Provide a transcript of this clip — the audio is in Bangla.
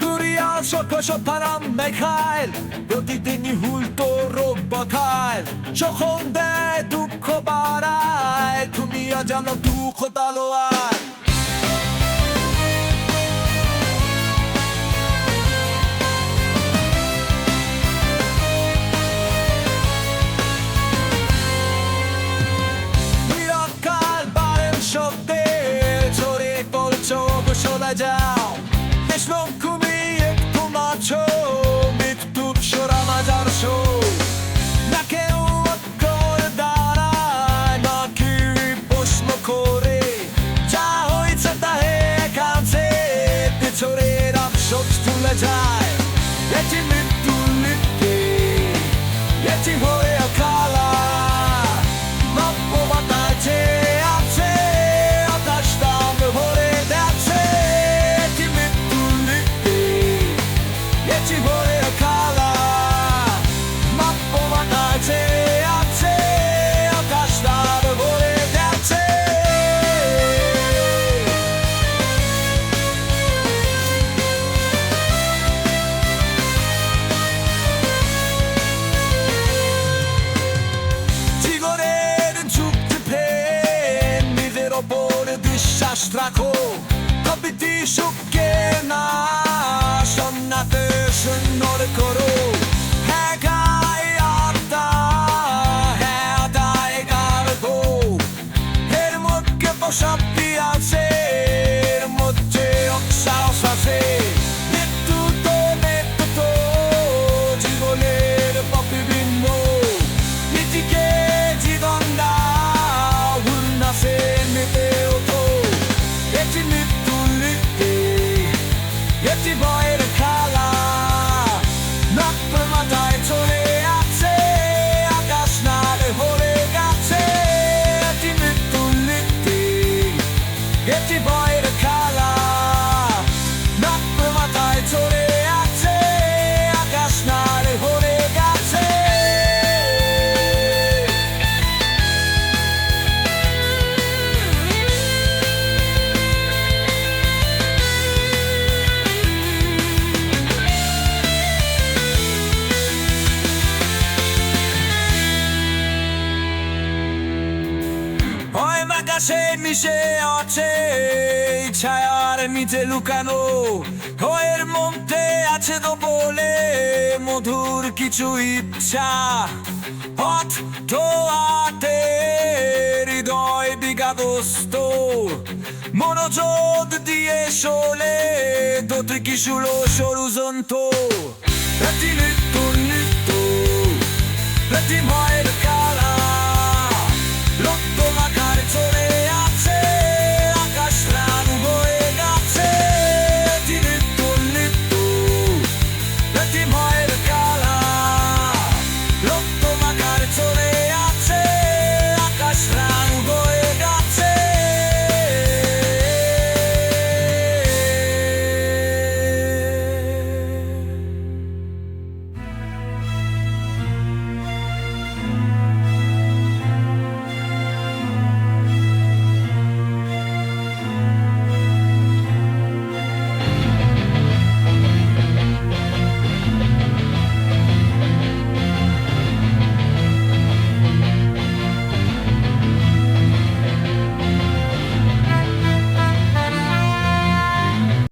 দুরিয়াল সভ্য পারাম মেখাইল প্রতিদিনই হুলতো রোগ বখাইল যখন দেয় দুঃখ বাড়ায় তুমি জানো Let's live, let's live, let's live, let's live. বিশ্বাস রাখো কবিটি সুখে না সন্নাতে সুন্দর আকাশে মিশে আছে ছায়ার নিচে লুকানো। হয়ের মধ্যে আছে তো বলে মধুর কিছু ইচ্ছা। পথ ধোয়াতে হৃদয় বিঘাদস্ত। মনোযোগ দিয়ে শোলে দোত্রি কিশুলো সরু জন্ত। প্রতি নৃত্য নৃত্য প্রতি ভয়ের